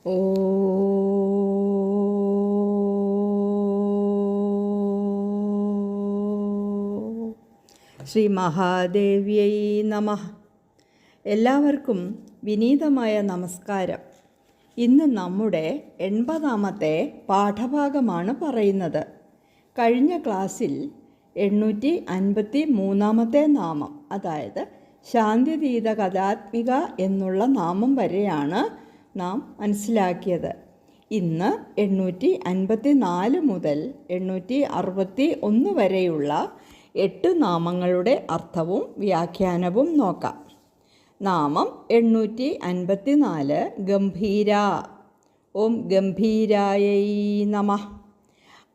ശ്രീ മഹാദേവ്യൈ നമ. എല്ലാവർക്കും വിനീതമായ നമസ്കാരം. ഇന്ന് നമ്മുടെ എൺപതാമത്തെ പാഠഭാഗമാണ് പറയുന്നത്. കഴിഞ്ഞ ക്ലാസ്സിൽ എണ്ണൂറ്റി അൻപത്തി മൂന്നാമത്തെ നാമം അതായത് ശാന്തിതീത കഥാത്മിക എന്നുള്ള നാമം വരെയാണ് നാം മനസ്സിലാക്കിയത്. ഇന്ന് എണ്ണൂറ്റി അൻപത്തി നാല് മുതൽ എണ്ണൂറ്റി അറുപത്തി ഒന്ന് വരെയുള്ള എട്ട് നാമങ്ങളുടെ അർത്ഥവും വ്യാഖ്യാനവും നോക്കാം. നാമം എണ്ണൂറ്റി അൻപത്തി നാല് ഗംഭീര. ഓം ഗംഭീരായൈ നമ.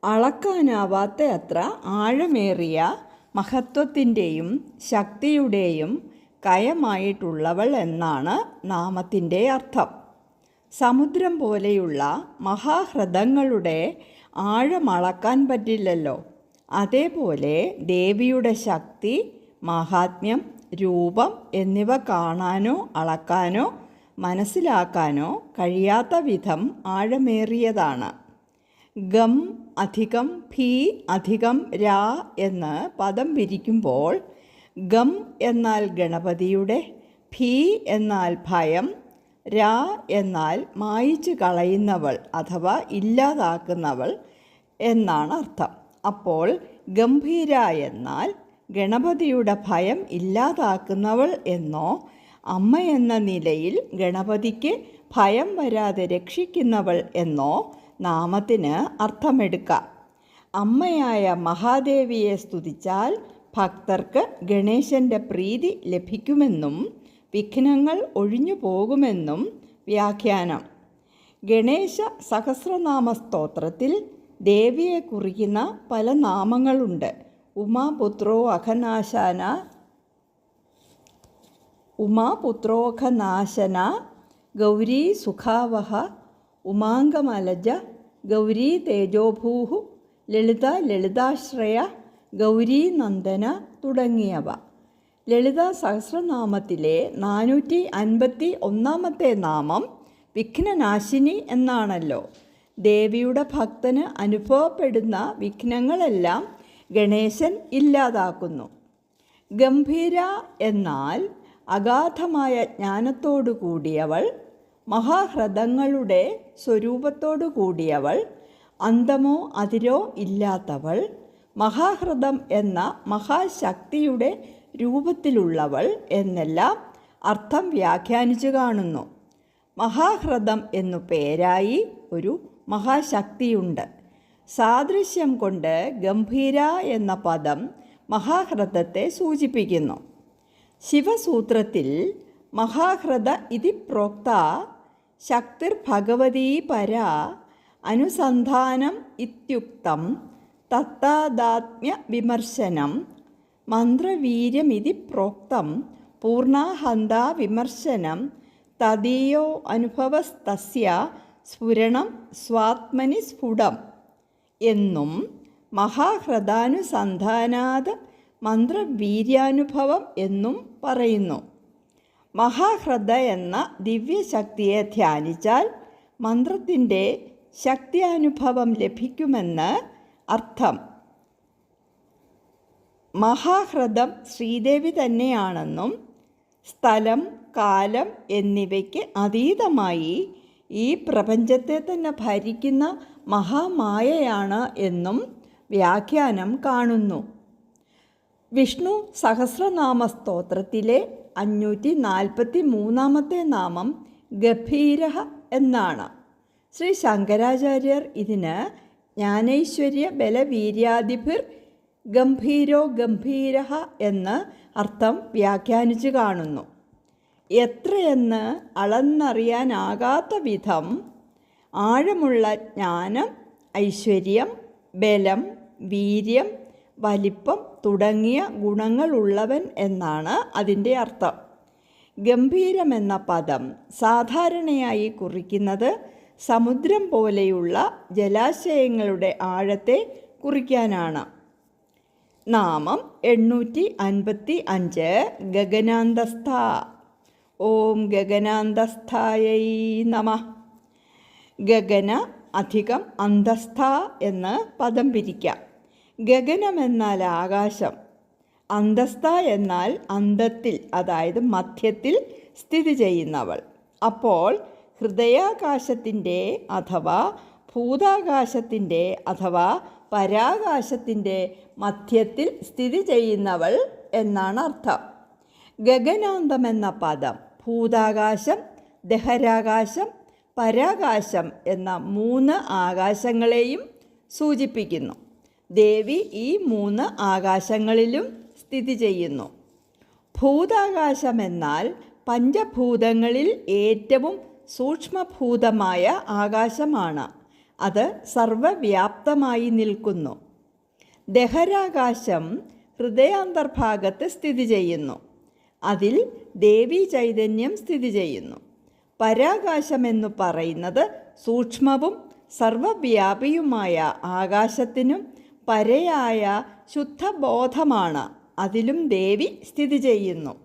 അളക്കാനാവാത്ത അത്ര ആഴമേറിയ മഹത്വത്തിന്റെയും ശക്തിയുടെയും കയമായിട്ടുള്ളവൾ എന്നാണ് നാമത്തിന്റെ അർത്ഥം. സമുദ്രം പോലെയുള്ള മഹാഹ്രദങ്ങളുടെ ആഴമളക്കാൻ പറ്റില്ലല്ലോ. അതേപോലെ ദേവിയുടെ ശക്തി മഹാത്മ്യം രൂപം എന്നിവ കാണാനോ അളക്കാനോ മനസ്സിലാക്കാനോ കഴിയാത്ത വിധം ആഴമേറിയതാണ്. ഗം അധികം ഭീ അധികം രാ എന്ന് പദം പിരിക്കുമ്പോൾ ഗം എന്നാൽ ഗണപതിയുടെ ഭീ എന്നാൽ ഭയം രാ എന്നാൽ മായിച്ചു കളയുന്നവൾ അഥവാ ഇല്ലാതാക്കുന്നവൾ എന്നാണ് അർത്ഥം. അപ്പോൾ ഗംഭീര എന്നാൽ ഗണപതിയുടെ ഭയം ഇല്ലാതാക്കുന്നവൾ എന്നോ അമ്മ എന്ന നിലയിൽ ഗണപതിക്ക് ഭയം വരാതെ രക്ഷിക്കുന്നവൾ എന്നോ നാമത്തിന് അർത്ഥമെടുക്കാം. അമ്മയായ മഹാദേവിയെ സ്തുതിച്ചാൽ ഭക്തർക്ക് ഗണേശന്റെ പ്രീതി ലഭിക്കുമെന്നും വിഘ്നങ്ങൾ ഒഴിഞ്ഞു പോകുമെന്നും വ്യാഖ്യാനം. ഗണേശ സഹസ്രനാമ സ്തോത്രത്തിൽ ദേവിയെ കുറിക്കുന്ന പല നാമങ്ങളുണ്ട്. ഉമാപുത്രോ അഖനാശാന ഉമാപുത്രോഖനാശന ഗൗരീ സുഖാവഹ ഉമാംഗമലജ ഗൗരീ തേജോഭൂഹു ലളിത ലളിതാശ്രയ ഗൗരീ നന്ദന തുടങ്ങിയവ. ലളിത സഹസ്രനാമത്തിലെ നാനൂറ്റി അൻപത്തി ഒന്നാമത്തെ നാമം വിഘ്നനാശിനി എന്നാണല്ലോ. ദേവിയുടെ ഭക്തന് അനുഭവപ്പെടുന്ന വിഘ്നങ്ങളെല്ലാം ഗണേശൻ ഇല്ലാതാക്കുന്നു. ഗംഭീര എന്നാൽ അഗാധമായ ജ്ഞാനത്തോടു കൂടിയവൾ മഹാഹ്രദങ്ങളുടെ സ്വരൂപത്തോടു കൂടിയവൾ അന്തമോ അതിരോ ഇല്ലാത്തവൾ മഹാഹ്രദം എന്ന മഹാശക്തിയുടെ രൂപത്തിലുള്ളവൾ എന്നെല്ലാം അർത്ഥം വ്യാഖ്യാനിച്ചു കാണുന്നു. മഹാഹ്രദം എന്നു പേരായി ഒരു മഹാശക്തിയുണ്ട്. സാദൃശ്യം കൊണ്ട് ഗംഭീര എന്ന പദം മഹാഹ്രദത്തെ സൂചിപ്പിക്കുന്നു. ശിവസൂത്രത്തിൽ മഹാഹ്രദ ഇതി പ്രോക്ത ശക്തിർ ഭഗവതീ പര അനുസന്ധാനം ഇത്യുക്തം തത്താദാത്മ്യ വിമർശനം മന്ത്രവീര്യമിതി പ്രോക്തം പൂർണാഹന്ത വിമർശനം തദീയോ അനുഭവസ്തസ്യ സ്ഫുരണം സ്വാത്മനി സ്ഫുടം എന്നും മഹാഹ്രദാനുസന്ധാനാത് മന്ത്രവീര്യാനുഭവം എന്നും പറയുന്നു. മഹാഹ്രദ എന്ന ദിവ്യശക്തിയെ ധ്യാനിച്ചാൽ മന്ത്രത്തിന്റെ ശക്തിയാനുഭവം ലഭിക്കുമെന്ന് അർത്ഥം. മഹാഹ്രദം ശ്രീദേവി തന്നെയാണെന്നും സ്ഥലം കാലം എന്നിവയ്ക്ക് അതീതമായി ഈ പ്രപഞ്ചത്തെ തന്നെ ഭരിക്കുന്ന മഹാമായയാണ് എന്നും വ്യാഖ്യാനം കാണുന്നു. വിഷ്ണു സഹസ്രനാമ സ്തോത്രത്തിലെ അഞ്ഞൂറ്റി നാൽപ്പത്തി മൂന്നാമത്തെ നാമം ഗഭീര എന്നാണ്. ശ്രീ ശങ്കരാചാര്യർ ഇതിന് ജ്ഞാനൈശ്വര്യ ബലവീര്യാദിഭിർ ഗംഭീരോ ഗംഭീര എന്ന് അർത്ഥം വ്യാഖ്യാനിച്ചു കാണുന്നു. എത്രയെന്ന് അളന്നറിയാനാകാത്ത വിധം ആഴമുള്ള ജ്ഞാനം ഐശ്വര്യം ബലം വീര്യം വലിപ്പം തുടങ്ങിയ ഗുണങ്ങളുള്ളവൻ എന്നാണ് അതിന്റെ അർത്ഥം. ഗംഭീരമെന്ന പദം സാധാരണയായി കുറിക്കുന്നത് സമുദ്രം പോലെയുള്ള ജലാശയങ്ങളുടെ ആഴത്തെ കുറിക്കാനാണ്. നാമം എണ്ണൂറ്റി അൻപത്തി അഞ്ച് ഗഗനാന്തസ്ഥ. ഓം ഗഗനാന്തസ്ഥായൈ നമ. ഗഗന അധികം അന്തസ്ഥ എന്ന് പദം പിരിക്കാം. ഗഗനം എന്നാൽ ആകാശം. അന്തസ്ഥ എന്നാൽ അന്തത്തിൽ അതായത് മധ്യത്തിൽ സ്ഥിതി ചെയ്യുന്നവൾ. അപ്പോൾ ഹൃദയാകാശത്തിന്റെ അഥവാ ഭൂതാകാശത്തിന്റെ അഥവാ പരാകാശത്തിന്റെ മധ്യത്തിൽ സ്ഥിതി ചെയ്യുന്നവൾ എന്നാണ് അർത്ഥം. ഗഗനാന്തം എന്ന പദം ഭൂതാകാശം ദഹരാകാശം പരാകാശം എന്ന മൂന്ന് ആകാശങ്ങളെയും സൂചിപ്പിക്കുന്നു. ദേവി ഈ മൂന്ന് ആകാശങ്ങളിലും സ്ഥിതി ചെയ്യുന്നു. ഭൂതാകാശം എന്നാൽ പഞ്ചഭൂതങ്ങളിൽ ഏറ്റവും സൂക്ഷ്മഭൂതമായ ആകാശമാണ്. അത് സർവവ്യാപ്തമായി നിൽക്കുന്നു. ദഹരാകാശം ഹൃദയാന്തർഭാഗത്ത് സ്ഥിതി ചെയ്യുന്നു. അതിൽ ദേവി ചൈതന്യം സ്ഥിതി ചെയ്യുന്നു. പരാകാശമെന്നു പറയുന്നത് സൂക്ഷ്മവും സർവവ്യാപിയുമായ ആകാശത്തിനും പരയായ ശുദ്ധബോധമാണ്. അതിലും ദേവി സ്ഥിതി ചെയ്യുന്നു.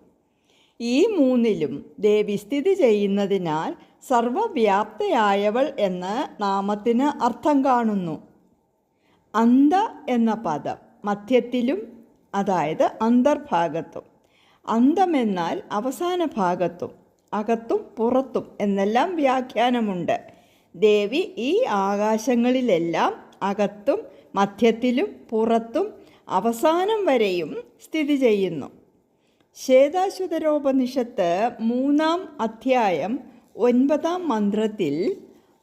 ഈ മൂന്നിലും ദേവി സ്ഥിതി ചെയ്യുന്നതിനാൽ സർവവ്യാപ്തയായവൾ എന്ന് നാമത്തിന് അർത്ഥം കാണുന്നു. അന്ത എന്ന പദം മധ്യത്തിലും അതായത് അന്തർഭാഗത്തും. അന്തമെന്നാൽ അവസാന ഭാഗത്തും അകത്തും പുറത്തും എന്നെല്ലാം വ്യാഖ്യാനമുണ്ട്. ദേവി ഈ ആകാശങ്ങളിലെല്ലാം അകത്തും മധ്യത്തിലും പുറത്തും അവസാനം വരെയും സ്ഥിതി ചെയ്യുന്നു. ശ്വേതാശ്വതരോപനിഷത്ത് മൂന്നാം അധ്യായം ഒൻപതാം മന്ത്രത്തിൽ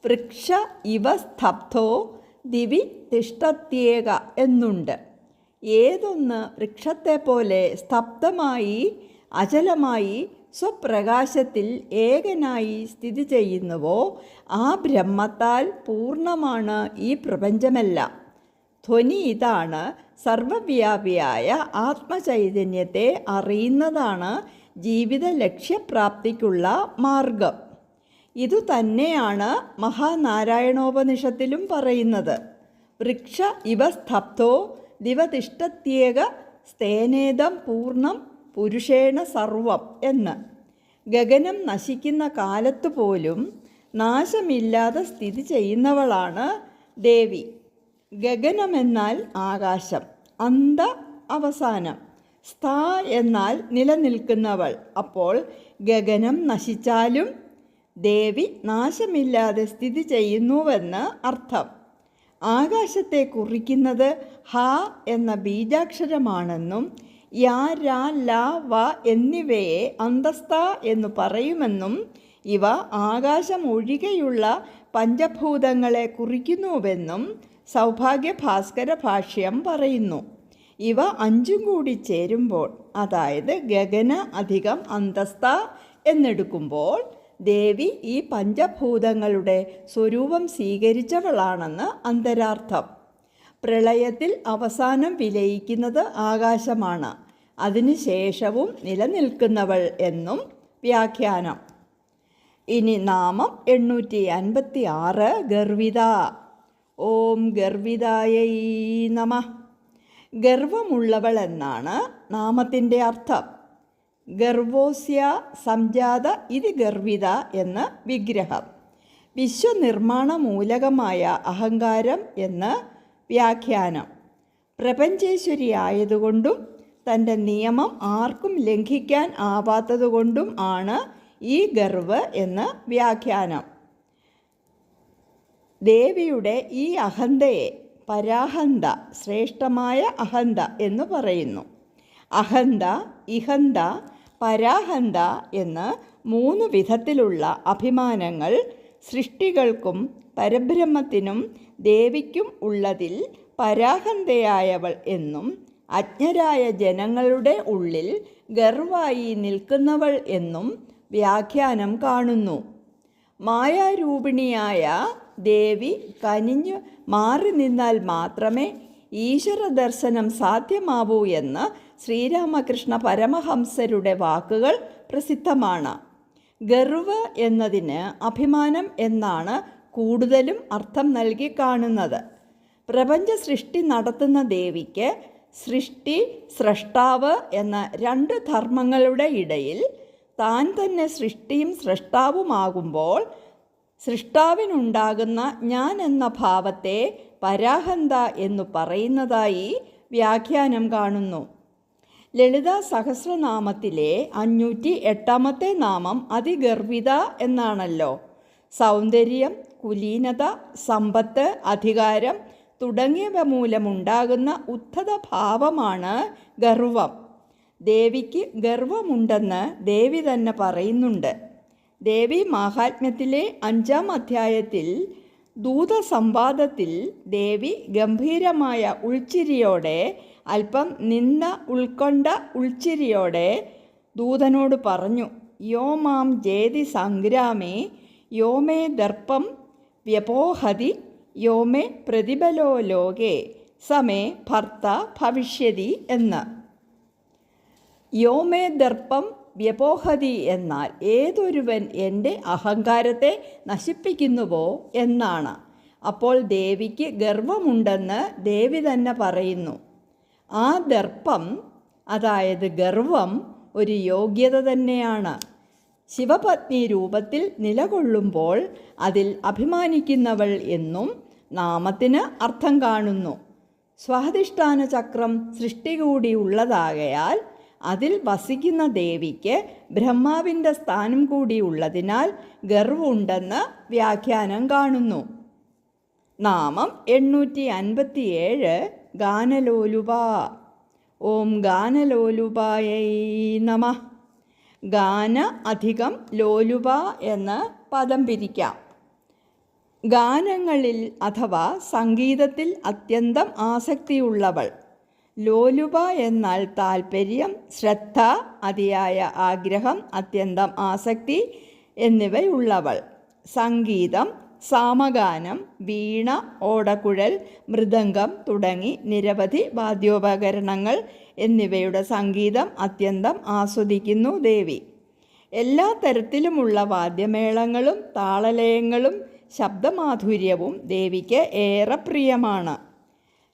വൃക്ഷ ഇവ സ്തബ്ധോ ദിവി തിഷ്ടത്യേക എന്നുണ്ട്. ഏതൊന്ന് വൃക്ഷത്തെ പോലെ സ്തബ്ധമായി അചലമായി സ്വപ്രകാശത്തിൽ ഏകനായി സ്ഥിതി ചെയ്യുന്നുവോ ആ ബ്രഹ്മത്താൽ പൂർണമാണ് ഈ പ്രപഞ്ചമെല്ലാം. ധ്വനി ഇതാണ് സർവവ്യാപിയായ ആത്മചൈതന്യത്തെ അറിയുന്നതാണ് ജീവിത ലക്ഷ്യപ്രാപ്തിക്കുള്ള മാർഗം. ഇതുതന്നെയാണ് മഹാനാരായണോപനിഷത്തിലും പറയുന്നത്. വൃക്ഷ ഇവ സ്തബ്ധോ ദിവതിഷ്ടത്യേക സ്തേനേദം പൂർണം പുരുഷേണ സർവം എന്ന്. ഗഗനം നശിക്കുന്ന കാലത്ത് പോലും നാശമില്ലാതെ സ്ഥിതി ചെയ്യുന്നവളാണ് ദേവി. ഗഗനമെന്നാൽ ആകാശം അന്ത അവസാനം. സ്ഥ എന്നാൽ നിലനിൽക്കുന്നവൾ. അപ്പോൾ ഗഗനം നശിച്ചാലും ദേവി നാശമില്ലാതെ സ്ഥിതി ചെയ്യുന്നുവെന്ന് അർത്ഥം. ആകാശത്തെ കുറിക്കുന്നത് ഹ എന്ന ബീജാക്ഷരമാണെന്നും യാ രാ ല വ എന്നിവയെ അന്തസ്ഥ എന്ന് പറയുമെന്നും ഇവ ആകാശം ഒഴികെയുള്ള പഞ്ചഭൂതങ്ങളെ കുറിക്കുന്നുവെന്നും സൗഭാഗ്യ ഭാസ്കര ഭാഷ്യം പറയുന്നു. ഇവ അഞ്ചും കൂടി ചേരുമ്പോൾ അതായത് ഗഗന അധികം അന്തസ്ഥ എന്നെടുക്കുമ്പോൾ ദേവി ഈ പഞ്ചഭൂതങ്ങളുടെ സ്വരൂപം സ്വീകരിച്ചവളാണെന്ന് അന്തരാർത്ഥം. പ്രളയത്തിൽ അവസാനം വിലയിക്കുന്നത് ആകാശമാണ്. അതിനുശേഷവും നിലനിൽക്കുന്നവൾ എന്നും വ്യാഖ്യാനം. ഇനി നാമം എണ്ണൂറ്റി അൻപത്തി ആറ് ഗർവിത. ഓം ഗർവിതായൈ നമ. ഗർവമുള്ളവൾ എന്നാണ് നാമത്തിന്റെ അർത്ഥം. ഗർവോസ്യ സംജാത ഇത് ഗർവിത എന്ന വിഗ്രഹം. വിശ്വനിർമ്മാണ മൂലകമായ അഹങ്കാരം എന്ന് വ്യാഖ്യാനം. പ്രപഞ്ചേശ്വരി ആയതുകൊണ്ടും തന്റെ നിയമം ആർക്കും ലംഘിക്കാൻ ആവാത്തതുകൊണ്ടും ആണ് ഈ ഗർവ് എന്ന് വ്യാഖ്യാനം. ദേവിയുടെ ഈ അഹന്തയെ പരാഹന്ത ശ്രേഷ്ഠമായ അഹന്ത എന്ന് പറയുന്നു. അഹന്ത ഇഹന്ത പരാഹന്ത എന്ന് മൂന്ന് വിധത്തിലുള്ള അഭിമാനങ്ങൾ സൃഷ്ടികൾക്കും പരബ്രഹ്മത്തിനും ദേവിക്കും ഉള്ളതിൽ പരാഹന്തയായവൾ എന്നും അജ്ഞരായ ജനങ്ങളുടെ ഉള്ളിൽ ഗർവായി നിൽക്കുന്നവൾ എന്നും വ്യാഖ്യാനം കാണുന്നു. മായാരൂപിണിയായ ദേവി കനിഞ്ഞു മാറി നിന്നാൽ മാത്രമേ ഈശ്വര ദർശനം സാധ്യമാവൂ എന്ന് ശ്രീരാമകൃഷ്ണ പരമഹംസരുടെ വാക്കുകൾ പ്രസിദ്ധമാണ്. ഗർവ് എന്നതിന് അഭിമാനം എന്നാണ് കൂടുതലും അർത്ഥം നൽകി കാണുന്നത്. പ്രപഞ്ച സൃഷ്ടി നടത്തുന്ന ദേവിക്ക് സൃഷ്ടി സ്രഷ്ടാവ് എന്ന രണ്ട് ധർമ്മങ്ങളുടെ ഇടയിൽ താൻ തന്നെ സൃഷ്ടിയും സ്രഷ്ടാവുമാകുമ്പോൾ സൃഷ്ടാവിനുണ്ടാകുന്ന ഞാൻ എന്ന ഭാവത്തെ പരാഹന്ത എന്നു പറയുന്നതായി വ്യാഖ്യാനം കാണുന്നു. ലളിത സഹസ്രനാമത്തിലെ അഞ്ഞൂറ്റി എട്ടാമത്തെ നാമം അതിഗർഭിത എന്നാണല്ലോ. സൗന്ദര്യം കുലീനത സമ്പത്ത് അധികാരം തുടങ്ങിയവ മൂലമുണ്ടാകുന്ന ഉദ്ധത ഭാവമാണ് ഗർവം. ദേവിക്ക് ഗർവമുണ്ടെന്ന് ദേവി തന്നെ പറയുന്നുണ്ട്. ദേവി മാഹാത്മ്യത്തിലെ അഞ്ചാം അധ്യായത്തിൽ ദൂതസംവാദത്തിൽ ദേവി ഗംഭീരമായ ഉൾച്ചിരിയോടെ അല്പം നിന്ന ഉൾക്കൊണ്ട ഉൾച്ചിരിയോടെ ദൂതനോട് പറഞ്ഞു യോ മാം ജേതി സംഗ്രാമേ യോ മേ ദർപ്പം വ്യപോഹതി യോ മേ പ്രതിബലോ ലോകേ സമേ ഭർത്ത ഭവിഷ്യതി എന്ന്. യോമേ ദർപ്പം വ്യപോഹതി എന്നാൽ ഏതൊരുവൻ എന്റെ അഹങ്കാരത്തെ നശിപ്പിക്കുന്നുവോ എന്നാണ്. അപ്പോൾ ദേവിക്ക് ഗർവമുണ്ടെന്ന് ദേവി തന്നെ പറയുന്നു. ആ ദർപ്പം അതായത് ഗർവം ഒരു യോഗ്യത തന്നെയാണ്. ശിവപത്നി രൂപത്തിൽ നിലകൊള്ളുമ്പോൾ അതിൽ അഭിമാനിക്കുന്നവൾ എന്നും നാമത്തിന് അർത്ഥം കാണുന്നു. സ്വാധിഷ്ഠാന ചക്രം സൃഷ്ടി കൂടി ഉള്ളതാകയാൽ അതിൽ വസിക്കുന്ന ദേവിക്ക് ബ്രഹ്മാവിന്റെ സ്ഥാനം കൂടി ഉള്ളതിനാൽ ഗർവുണ്ടെന്ന് വ്യാഖ്യാനം കാണുന്നു. നാമം എണ്ണൂറ്റി അൻപത്തിയേഴ് ഗാനലോലുപ. ഓം ഗാനലോലുപായൈ നമ. ഗാന അധികം ലോലുപ എന്ന് പദം പിരിക്കാം. ഗാനങ്ങളിൽ അഥവാ സംഗീതത്തിൽ അത്യന്തം ആസക്തിയുള്ളവൾ. ലോലുപ എന്നാൽ താൽപ്പര്യം ശ്രദ്ധ അതിയായ ആഗ്രഹം അത്യന്തം ആസക്തി എന്നിവയുള്ളവൾ. സംഗീതം സാമഗാനം വീണ ഓടക്കുഴൽ മൃദംഗം തുടങ്ങി നിരവധി വാദ്യോപകരണങ്ങൾ എന്നിവയുടെ സംഗീതം അത്യന്തം ആസ്വദിക്കുന്നു ദേവി. എല്ലാ തരത്തിലുമുള്ള വാദ്യമേളങ്ങളും താളലയങ്ങളും ശബ്ദമാധുര്യവും ദേവിക്ക് ഏറെ പ്രിയമാണ്.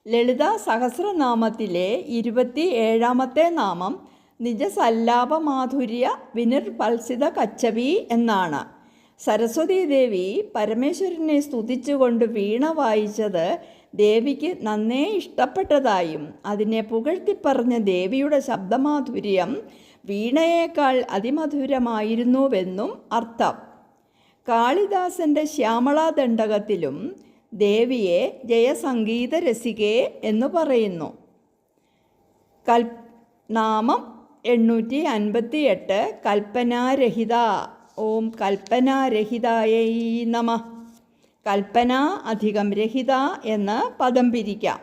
ലളിത സഹസ്രനാമത്തിലെ ഇരുപത്തി ഏഴാമത്തെ നാമം നിജസല്ലാപമാധുര്യ വിനിർപൽസിത കച്ചവി എന്നാണ്. സരസ്വതി ദേവി പരമേശ്വരനെ സ്തുതിച്ചുകൊണ്ട് വീണ വായിച്ചത് ദേവിക്ക് നന്നേ ഇഷ്ടപ്പെട്ടതായും അതിനെ പുകഴ്ത്തിപ്പറഞ്ഞ ദേവിയുടെ ശബ്ദമാധുര്യം വീണയേക്കാൾ അതിമധുരമായിരുന്നുവെന്നും അർത്ഥം. കാളിദാസന്റെ ശ്യാമളാദണ്ഡകത്തിലും ദേവിയെ ജയസംഗീത രസികേ എന്ന് പറയുന്നു. കൽ നാമം എണ്ണൂറ്റി അൻപത്തി എട്ട് കൽപ്പനാരഹിത. ഓം കൽപ്പനാരഹിതായ നമ. കൽപ്പന അധികം രഹിത എന്ന് പദം പിരിക്കാം.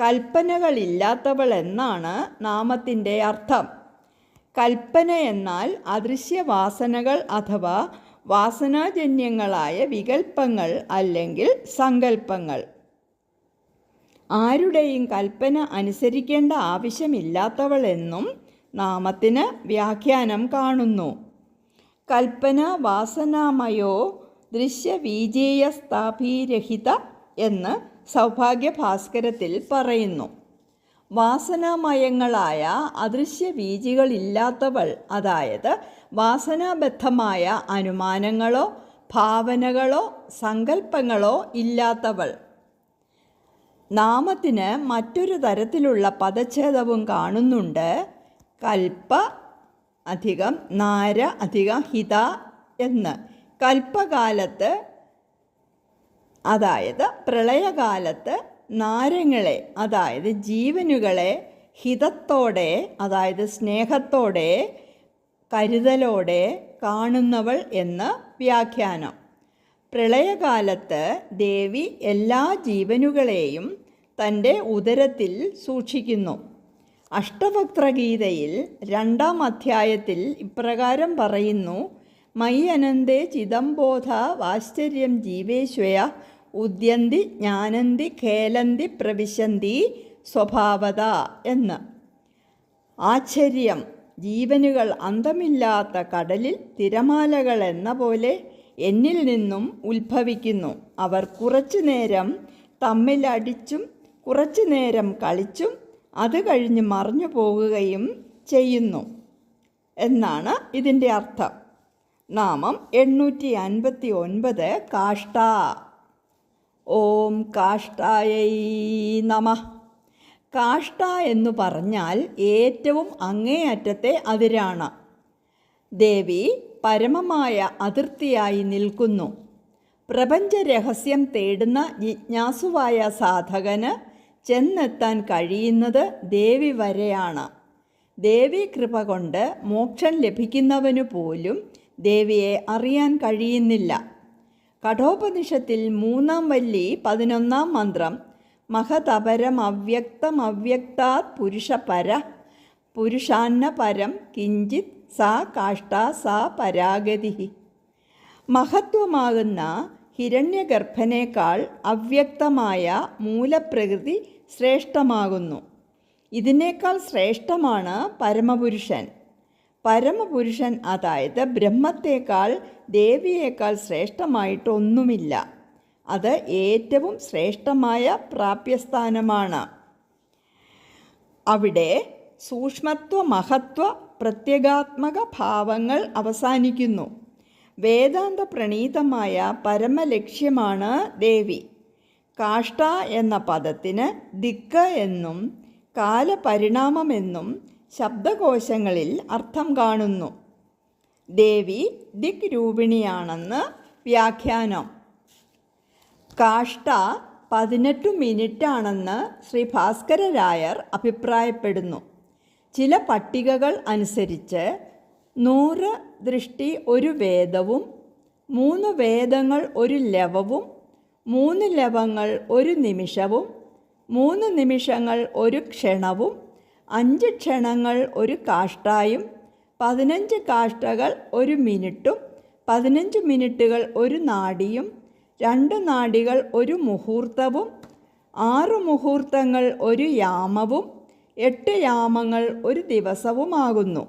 കൽപ്പനകളില്ലാത്തവൾ എന്നാണ് നാമത്തിന്റെ അർത്ഥം. കൽപ്പന എന്നാൽ അദൃശ്യവാസനകൾ അഥവാ വാസനാജന്യങ്ങളായ വികൽപ്പങ്ങൾ അല്ലെങ്കിൽ സങ്കല്പങ്ങൾ ആരുടെയും കൽപ്പന അനുസരിക്കേണ്ട ആവശ്യമില്ലാത്തവൾ എന്നും നാമത്തിന് വ്യാഖ്യാനം കാണുന്നു. കൽപ്പന വാസനാമയോ ദൃശ്യവീജേയസ്ഥാഭീരഹിത എന്ന് സൗഭാഗ്യഭാസ്കരത്തിൽ പറയുന്നു. വാസനാമയങ്ങളായ അദൃശ്യ ബീജികളില്ലാത്തവൾ അതായത് വാസനാബദ്ധമായ അനുമാനങ്ങളോ ഭാവനകളോ സങ്കല്പങ്ങളോ ഇല്ലാത്തവൾ. നാമത്തിന് മറ്റൊരു തരത്തിലുള്ള പദച്ഛേദവും കാണുന്നുണ്ട്. കൽപ്പ അധികം നാര അധികം ഹിത എന്ന്. കൽപ്പകാലത്ത് അതായത് പ്രളയകാലത്ത് നാരങ്ങളെ അതായത് ജീവനുകളെ ഹിതത്തോടെ അതായത് സ്നേഹത്തോടെ കരുതലോടെ കാണുന്നവൾ എന്ന് വ്യാഖ്യാനം. പ്രളയകാലത്ത് ദേവി എല്ലാ ജീവനുകളെയും തന്റെ ഉദരത്തിൽ സൂക്ഷിക്കുന്നു. അഷ്ടഭക്തഗീതയിൽ രണ്ടാം അധ്യായത്തിൽ ഇപ്രകാരം പറയുന്നു മൈ അനന്തേ ചിദംബോധ വാശ്ചര്യം ജീവേശ്വയ ഉദ്യന്തി ജ്ഞാനന്തി ഖേലന്തി പ്രവിശന്തി സ്വഭാവത എന്ന്. ആശ്ചര്യം ജീവനുകൾ അന്തമില്ലാത്ത കടലിൽ തിരമാലകൾ എന്ന പോലെ എന്നിൽ നിന്നും ഉത്ഭവിക്കുന്നു. അവർ കുറച്ചു നേരം തമ്മിലടിച്ചും കുറച്ചു നേരം കളിച്ചും അത് കഴിഞ്ഞ് മറിഞ്ഞു പോകുകയും ചെയ്യുന്നു. എന്നാണ് ഇതിന്റെ അർത്ഥം. നാമം എണ്ണൂറ്റി അൻപത്തി ഒൻപത് കാഷ്ട ഓം കാഷ്ടായൈ നമ. കാഷ്ട എന്ന് പറഞ്ഞാൽ ഏറ്റവും അങ്ങേയറ്റത്തെ അതിരാണ്. ദേവി പരമമായ അതിർത്തിയായി നിൽക്കുന്നു. പ്രപഞ്ച രഹസ്യം തേടുന്ന ജിജ്ഞാസുവായ സാധകന് ചെന്നെത്താൻ കഴിയുന്നത് ദേവി വരെയാണ്. ദേവി കൃപ കൊണ്ട് മോക്ഷം ലഭിക്കുന്നവനു പോലും ദേവിയെ അറിയാൻ കഴിയുന്നില്ല. കഠോപനിഷത്തിൽ മൂന്നാം വല്ലി പതിനൊന്നാം മന്ത്രം മഹതപരം അവ്യക്തം അവ്യക്താത് പുരുഷപര പുരുഷാന്ന പരം കിഞ്ചിത് സാ കാഷ്ട സാ പരാഗതി. മഹത്വമാകുന്ന ഹിരണ്യഗർഭനേക്കാൾ അവ്യക്തമായ മൂലപ്രകൃതി ശ്രേഷ്ഠമാകുന്നു. ഇതിനേക്കാൾ ശ്രേഷ്ഠമാണ് പരമപുരുഷൻ. പരമപുരുഷൻ അതായത് ബ്രഹ്മത്തേക്കാൾ ദേവിയേക്കാൾ ശ്രേഷ്ഠമായിട്ടൊന്നുമില്ല. അത് ഏറ്റവും ശ്രേഷ്ഠമായ പ്രാപ്യസ്ഥാനമാണ്. അവിടെ സൂക്ഷ്മത്വ മഹത്വ പ്രത്യേകാത്മക ഭാവങ്ങൾ അവസാനിക്കുന്നു. വേദാന്ത പ്രണീതമായ പരമലക്ഷ്യമാണ് ദേവി. കാഷ്ട എന്ന പദത്തിന് ദിക്ക് എന്നും കാലപരിണാമമെന്നും ശബ്ദകോശങ്ങളിൽ അർത്ഥം കാണുന്നു. ദേവി ദിക് രൂപിണിയാണെന്ന് വ്യാഖ്യാനം. കാഷ്ട പതിനെട്ട് മിനിറ്റാണെന്ന് ശ്രീ ഭാസ്കര രായർ അഭിപ്രായപ്പെടുന്നു. ചില പട്ടികകൾ അനുസരിച്ച് നൂറ് ദൃഷ്ടി ഒരു വേദവും മൂന്ന് വേദങ്ങൾ ഒരു ലവവും മൂന്ന് ലവങ്ങൾ ഒരു നിമിഷവും മൂന്ന് നിമിഷങ്ങൾ ഒരു ക്ഷണവും അഞ്ച് ക്ഷണങ്ങൾ ഒരു കാഷ്ടായും പതിനഞ്ച് കാഷ്ടകൾ ഒരു മിനിറ്റും പതിനഞ്ച് മിനിറ്റുകൾ ഒരു നാടിയും രണ്ട് നാടികൾ ഒരു മുഹൂർത്തവും ആറ് മുഹൂർത്തങ്ങൾ ഒരു യാമവും എട്ട് യാമങ്ങൾ ഒരു ദിവസവുമാകുന്നു.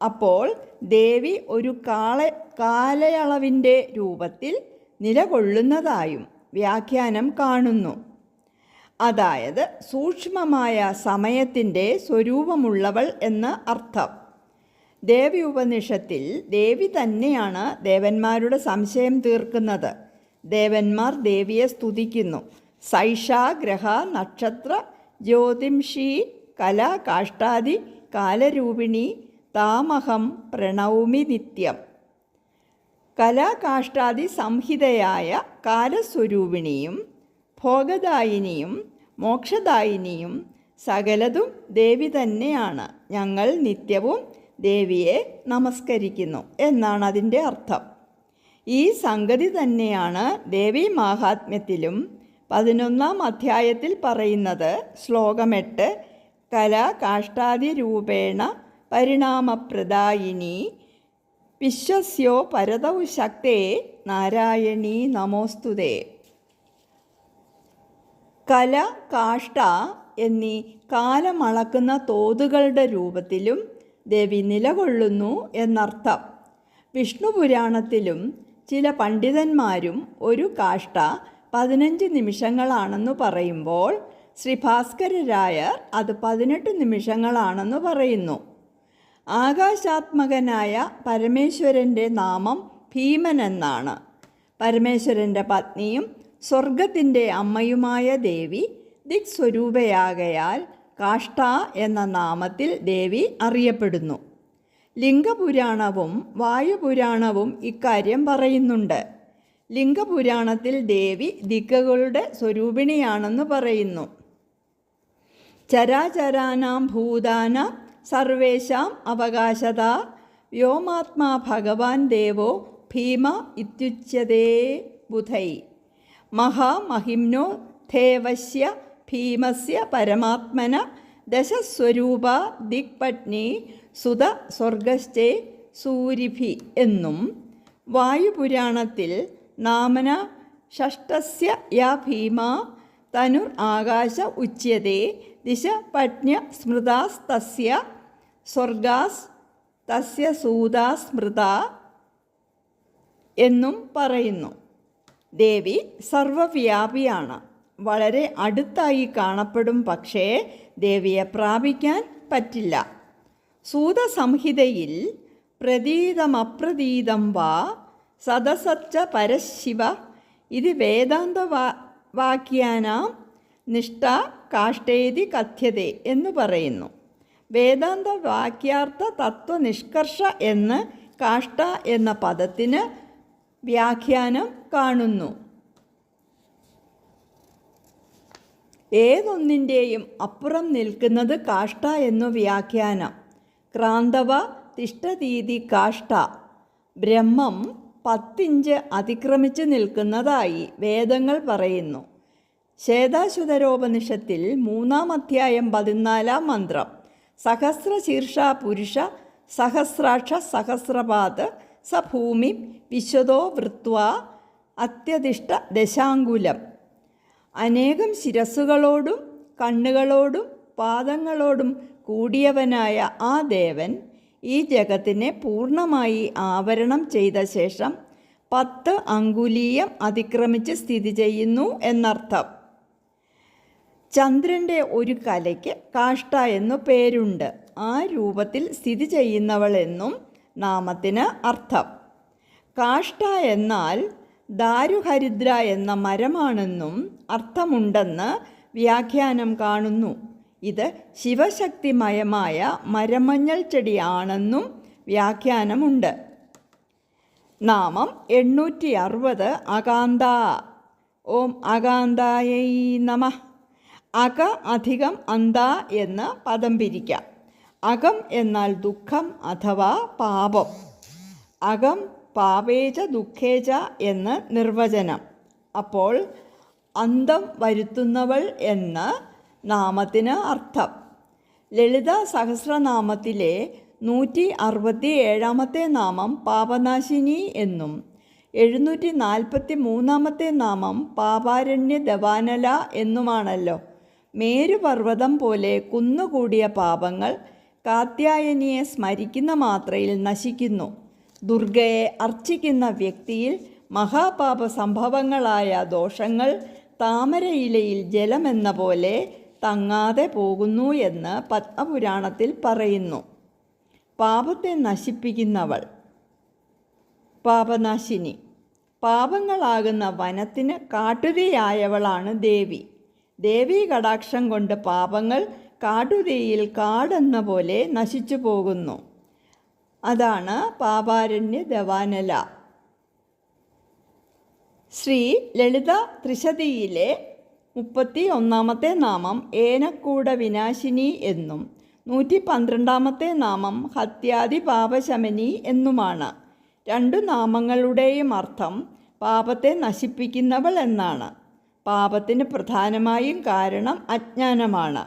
അപ്പോൾ ദേവി ഒരു കാള കാലയളവിന്റെ രൂപത്തിൽ നിലകൊള്ളുന്നതായും വ്യാഖ്യാനം കാണുന്നു. അതായത് സൂക്ഷ്മമായ സമയത്തിന്റെ സ്വരൂപമുള്ളവൾ എന്ന് അർത്ഥം. ദേവി ഉപനിഷത്തിൽ ദേവി തന്നെയാണ് ദേവന്മാരുടെ സംശയം തീർക്കുന്നത്. ദേവന്മാർ ദേവിയെ സ്തുതിക്കുന്നു. സൈഷ ഗ്രഹ നക്ഷത്ര ജ്യോതിംഷി കല കാഷ്ടാദി കാലരൂപിണി താമഹം പ്രണൗമി നിത്യം. കലാകാഷ്ടാദി സംഹിതയായ കാലസ്വരൂപിണിയും ഭോഗദായിനിയും മോക്ഷദായിനിയും സകലതും ദേവി തന്നെയാണ്. ഞങ്ങൾ നിത്യവും ദേവിയെ നമസ്കരിക്കുന്നു എന്നാണ് അതിന്റെ അർത്ഥം. ഈ സംഗതി തന്നെയാണ് ദേവി മാഹാത്മ്യത്തിലും പതിനൊന്നാം അധ്യായത്തിൽ പറയുന്നത് ശ്ലോകമെട്ട് കല രൂപേണ പരിണാമപ്രദായിനി വിശ്വസ്യോ പരതൗ ശക്തേ നാരായണി നമോസ്തുതേ. കല കാഷ്ട എന്നീ കാലമളക്കുന്ന തോതുകളുടെ രൂപത്തിലും ദേവി നിലകൊള്ളുന്നു എന്നർത്ഥം. വിഷ്ണുപുരാണത്തിലും ചില പണ്ഡിതന്മാരും ഒരു കാഷ്ട പതിനഞ്ച് നിമിഷങ്ങളാണെന്ന് പറയുമ്പോൾ ശ്രീ ഭാസ്കരരായർ അത് പതിനെട്ട് നിമിഷങ്ങളാണെന്ന് പറയുന്നു. ആകാശാത്മകനായ പരമേശ്വരന്റെ നാമം ഭീമൻ എന്നാണ് പരമേശ്വരന്റെ പത്നിയും സ്വർഗത്തിന്റെ അമ്മയുമായ ദേവി ദിക്സ്വരൂപയാകയാൽ കാഷ്ട എന്ന നാമത്തിൽ ദേവി അറിയപ്പെടുന്നു. ലിംഗപുരാണവും വായുപുരാണവും ഇക്കാര്യം പറയുന്നുണ്ട്. ലിംഗപുരാണത്തിൽ ദേവി ദിക്കുകളുടെ സ്വരൂപിണിയാണെന്ന് പറയുന്നു. ചരാചരാനാം ഭൂതാന സർവേഷാം അവകാശത വ്യോമാത്മാ ഭഗവാൻ ദേവോ ഭീമ ഇത്യുച്യതേ ബുധൈ. മഹാമഹിംനോ ദേവശ്യ ഭീമസ്യ പരമാത്മന ദശസ്വരൂപ ദിക്പത്നി സുത സ്വർഗശ്ചേ സൂരിഭി എന്നും വായുപുരാണത്തിൽ നാമന ഷഷ്ടസ്യ യാ ഭീമ തനുർ ആകാശ ഉച്യത്തെ ദിശ പജ്ഞ സ്മൃതാസ് തസ്യ സ്വർഗാസ് തസ്യ സൂതാ സ്മൃത എന്നും പറയുന്നു. ദേവി സർവവ്യാപിയാണ്. വളരെ അടുത്തായി കാണപ്പെടും പക്ഷേ ദേവിയെ പ്രാപിക്കാൻ പറ്റില്ല. സൂതസംഹിതയിൽ പ്രതീതമപ്രതീതം വാ സദസച്ച പരശിവ ഇത് വേദാന്ത വാക്യാനാം നിഷ്ഠ കാഷ്ടേതി കഥ്യതേ എന്ന് പറയുന്നു. വേദാന്ത വാക്യാർത്ഥ തത്വനിഷ്കർഷ എന്ന് കാഷ്ട എന്ന പദത്തിന് വ്യാഖ്യാനം കാണുന്നു. ഏതൊന്നിന്റെയും അപ്പുറം നിൽക്കുന്നത് കാഷ്ട എന്നു വ്യാഖ്യാനം. ക്രാന്തവ തിഷ്ടതീതി കാഷ്ട. ബ്രഹ്മം പത്തിഞ്ച് അതിക്രമിച്ച് നിൽക്കുന്നതായി വേദങ്ങൾ പറയുന്നു. ശ്വേതാശുതരോപനിഷത്തിൽ മൂന്നാം അധ്യായം പതിനാലാം മന്ത്രം. സഹസ്രശീർഷ പുരുഷ സഹസ്രാക്ഷ സഹസ്രപാത് സഭൂമി ഭൂമി വിശ്വതോ വൃത്വ അത്യധിഷ്ഠ ദശാങ്കുലം. അനേകം ശിരസ്സുകളോടും കണ്ണുകളോടും പാദങ്ങളോടും കൂടിയവനായ ആ ദേവൻ ഈ ജഗത്തിനെ പൂർണമായി ആവരണം ചെയ്ത ശേഷം പത്ത് അങ്കുലീയം അതിക്രമിച്ച് സ്ഥിതി ചെയ്യുന്നു എന്നർത്ഥം. ചന്ദ്രന്റെ ഒരു കലയ്ക്ക് കാഷ്ട എന്നു പേരുണ്ട്. ആ രൂപത്തിൽ സ്ഥിതി ചെയ്യുന്നവൾ എന്നും നാമത്തിന് അർത്ഥം. കാഷ്ട എന്നാൽ ദാരുഹരിദ്ര എന്ന മരമാണെന്നും അർത്ഥമുണ്ടെന്ന് വ്യാഖ്യാനം കാണുന്നു. ഇത് ശിവശക്തിമയമായ മരമഞ്ഞൾ ചെടിയാണെന്നും വ്യാഖ്യാനമുണ്ട്. നാമം എണ്ണൂറ്റി അറുപത് അകാന്ത. ഓം അകാന്തായൈ നമ. അക അധികം അന്ത എന്ന് പദം പിരിക്കാം. അകം എന്നാൽ ദുഃഖം അഥവാ പാപം. അകം പാപേജ ദുഃഖേജ എന്ന് നിർവചനം. അപ്പോൾ അന്തം വരുത്തുന്നവൾ എന്ന് നാമത്തിന് അർത്ഥം. ലളിത സഹസ്രനാമത്തിലെ നൂറ്റി അറുപത്തി ഏഴാമത്തെ നാമം പാപനാശിനി എന്നും എഴുന്നൂറ്റി നാൽപ്പത്തി മൂന്നാമത്തെ നാമം പാപാരണ്യ ദവാനല എന്നുമാണല്ലോ. മേരുപർവതം പോലെ കുന്നുകൂടിയ പാപങ്ങൾ കാത്യായനിയെ സ്മരിക്കുന്ന മാത്രയിൽ നശിക്കുന്നു. ദുർഗയെ അർച്ചിക്കുന്ന വ്യക്തിയിൽ മഹാപാപ സംഭവങ്ങളായ ദോഷങ്ങൾ താമരയിലയിൽ ജലമെന്ന പോലെ തങ്ങാതെ പോകുന്നു എന്ന് പത്മപുരാണത്തിൽ പറയുന്നു. പാപത്തെ നശിപ്പിക്കുന്നവൾ. പാപനാശിനി. പാപങ്ങളാകുന്ന വനത്തിന് കാട്ടുകയായവളാണ് ദേവി. ദേവീ കടാക്ഷം കൊണ്ട് പാപങ്ങൾ കാടുതീയിൽ കാടെന്ന പോലെ നശിച്ചു പോകുന്നു. അതാണ് പാപാരണ്യ ദവാനല ശ്രീ ലളിത ത്രിശതിയിലെ മുപ്പത്തി ഒന്നാമത്തെ നാമം ഏനക്കൂട വിനാശിനി എന്നും നൂറ്റി പന്ത്രണ്ടാമത്തെ നാമം ഹത്യാദി പാപശമനി എന്നുമാണ്. രണ്ടു നാമങ്ങളുടെയും അർത്ഥം പാപത്തെ നശിപ്പിക്കുന്നവൾ എന്നാണ്. പാപത്തിന് പ്രധാനമായും കാരണം അജ്ഞാനമാണ്.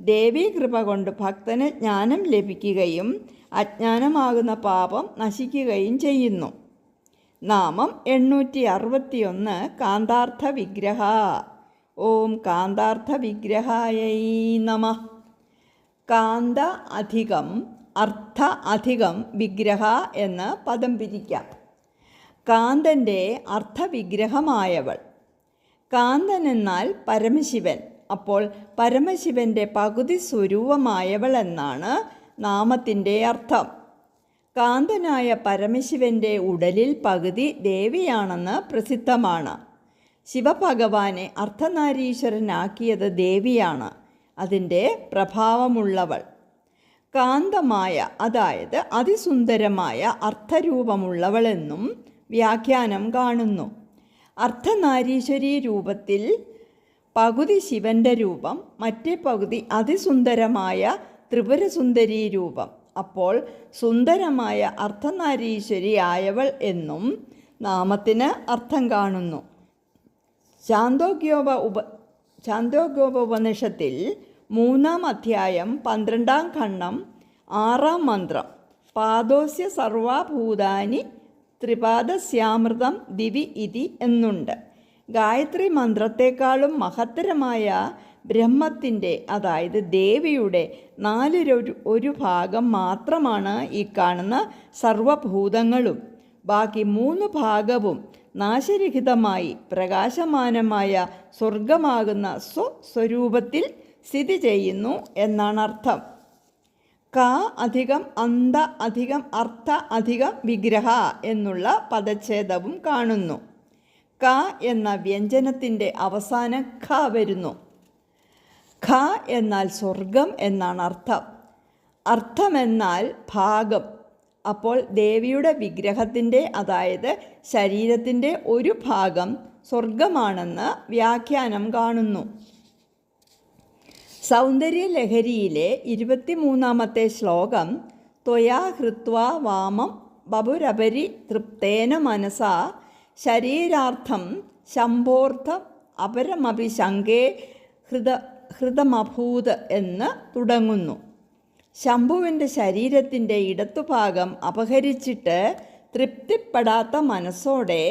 ദേവീ കൃപ കൊണ്ട് ഭക്തന് ജ്ഞാനം ലഭിക്കുകയും അജ്ഞാനമാകുന്ന പാപം നശിക്കുകയും ചെയ്യുന്നു. നാമം എണ്ണൂറ്റി അറുപത്തിയൊന്ന് കാന്താർത്ഥ വിഗ്രഹ. ഓം കാന്താർത്ഥ വിഗ്രഹായൈ നമ. കാന്ത അധികം അർത്ഥ അധികം വിഗ്രഹ എന്ന് പദം പിരിക്കാം. കാന്തന്റെ അർത്ഥവിഗ്രഹമായവൾ. കാന്തൻ എന്നാൽ പരമശിവൻ. അപ്പോൾ പരമശിവന്റെ പകുതി സ്വരൂപമായവൾ എന്നാണ് നാമത്തിന്റെ അർത്ഥം. കാന്തനായ പരമശിവന്റെ ഉടലിൽ പകുതി ദേവിയാണെന്ന് പ്രസിദ്ധമാണ്. ശിവഭഗവാനെ അർദ്ധനാരീശ്വരനാക്കിയത് ദേവിയാണ്. അതിന്റെ പ്രഭാവമുള്ളവൾ. കാന്തമായ അതായത് അതിസുന്ദരമായ അർത്ഥരൂപമുള്ളവളെന്നും വ്യാഖ്യാനം കാണുന്നു. അർദ്ധനാരീശ്വരീ രൂപത്തിൽ പകുതി ശിവന്റെ രൂപം മറ്റേ പകുതി അതിസുന്ദരമായ ത്രിപുരസുന്ദരീ രൂപം അപ്പോൾ സുന്ദരമായ അർദ്ധനാരീശ്വരി ആയവൾ എന്നും നാമത്തിന് അർത്ഥം കാണുന്നു. ശാന്തോഗ്യോപ ഉപ ശാന്തോഗ്യോപനിഷത്തിൽ മൂന്നാം അധ്യായം പന്ത്രണ്ടാം ഖണ്ഡം ആറാം മന്ത്രം. പാദോസ്യ സർവാഭൂതാനി ത്രിപാദസ്യാമൃതം ദിവി ഇതി എന്നുണ്ട്. ഗായത്രി മന്ത്രത്തെക്കാളും മഹത്തരമായ ബ്രഹ്മത്തിന്റെ അതായത് ദേവിയുടെ നാലിലൊരു ഒരു ഭാഗം മാത്രമാണ് ഈ കാണുന്ന സർവഭൂതങ്ങളും. ബാക്കി മൂന്ന് ഭാഗവും നാശരഹിതമായി പ്രകാശമാനമായ സ്വർഗമാകുന്ന സ്വസ്വരൂപത്തിൽ സ്ഥിതി ചെയ്യുന്നു എന്നാണ് അർത്ഥം ക അധികം അന്ത അധികം അർത്ഥ അധികം വിഗ്രഹ എന്നുള്ള പദച്ഛേദവും കാണുന്നു. ക എന്ന വ്യഞ്ജനത്തിന്റെ അവസാനം ഖ വരുന്നു. ഖ എന്നാൽ സ്വർഗം എന്നാണ് അർത്ഥം. അർത്ഥമെന്നാൽ ഭാഗം. അപ്പോൾ ദേവിയുടെ വിഗ്രഹത്തിന്റെ അതായത് ശരീരത്തിന്റെ ഒരു ഭാഗം സ്വർഗമാണെന്ന് വ്യാഖ്യാനം കാണുന്നു. സൗന്ദര്യലഹരിയിലെ ഇരുപത്തിമൂന്നാമത്തെ ശ്ലോകം ത്വയാ ഹൃത്വാ വാമം ബപുരപരി തൃപ്തേന മനസാ ശരീരാർത്ഥം ശംഭോർത്ഥം അപരമപി ശങ്കേ ഹൃദ ഹൃദമഭൂത് എന്ന് തുടങ്ങുന്നു. ശംഭുവിന്റെ ശരീരത്തിന്റെ ഇടത്തുഭാഗം അപഹരിച്ചിട്ട് തൃപ്തിപ്പെടാത്ത മനസ്സോടെ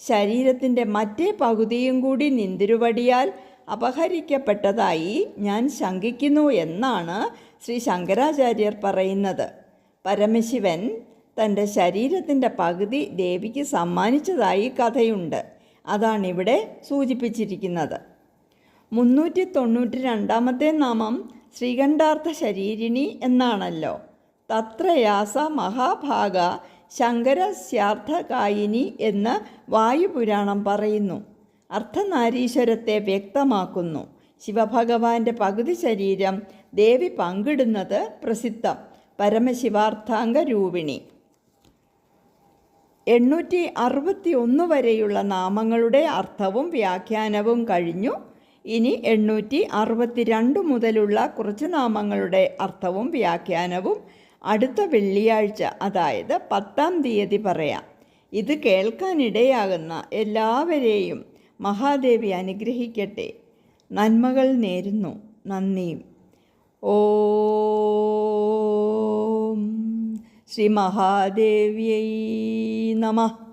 ശരീരത്തിന്റെ മറ്റേ പകുതിയും കൂടി നിന്തിരുവടിയാൽ അപഹരിക്കപ്പെട്ടതായി ഞാൻ ശങ്കിക്കുന്നു എന്നാണ് ശ്രീ ശങ്കരാചാര്യർ പറയുന്നത്. പരമശിവൻ തന്റെ ശരീരത്തിന്റെ പകുതി ദേവിക്ക് സമ്മാനിച്ചതായി കഥയുണ്ട്. അതാണിവിടെ സൂചിപ്പിച്ചിരിക്കുന്നത്. മുന്നൂറ്റി തൊണ്ണൂറ്റി രണ്ടാമത്തെ നാമം ശ്രീകണ്ഠാർത്ഥ ശരീരിണി എന്നാണല്ലോ. തത്രയാസ മഹാഭാഗ ശങ്കരസ്യാർത്ഥകായിനി എന്ന് വായുപുരാണം പറയുന്നു. അർദ്ധനാരീശ്വരത്തെ വ്യക്തമാക്കുന്നു. ശിവഭഗവാന്റെ പകുതി ശരീരം ദേവി പങ്കിടുന്നത് പ്രസിദ്ധം. പരമശിവാർത്ഥാംഗ രൂപിണി. എണ്ണൂറ്റി അറുപത്തി ഒന്ന് വരെയുള്ള നാമങ്ങളുടെ അർത്ഥവും വ്യാഖ്യാനവും കഴിഞ്ഞു. ഇനി എണ്ണൂറ്റി അറുപത്തി രണ്ട് മുതലുള്ള കുറച്ച് നാമങ്ങളുടെ അർത്ഥവും വ്യാഖ്യാനവും അടുത്ത വെള്ളിയാഴ്ച അതായത് പത്താം തീയതി പറയാം. ഇത് കേൾക്കാനിടയാകുന്ന എല്ലാവരെയും മഹാദേവി അനുഗ്രഹിക്കട്ടെ. നന്മകൾ നേരുന്നു. നന്ദിയും ഓം ശ്രീ മഹാദേവ്യൈ നമഃ.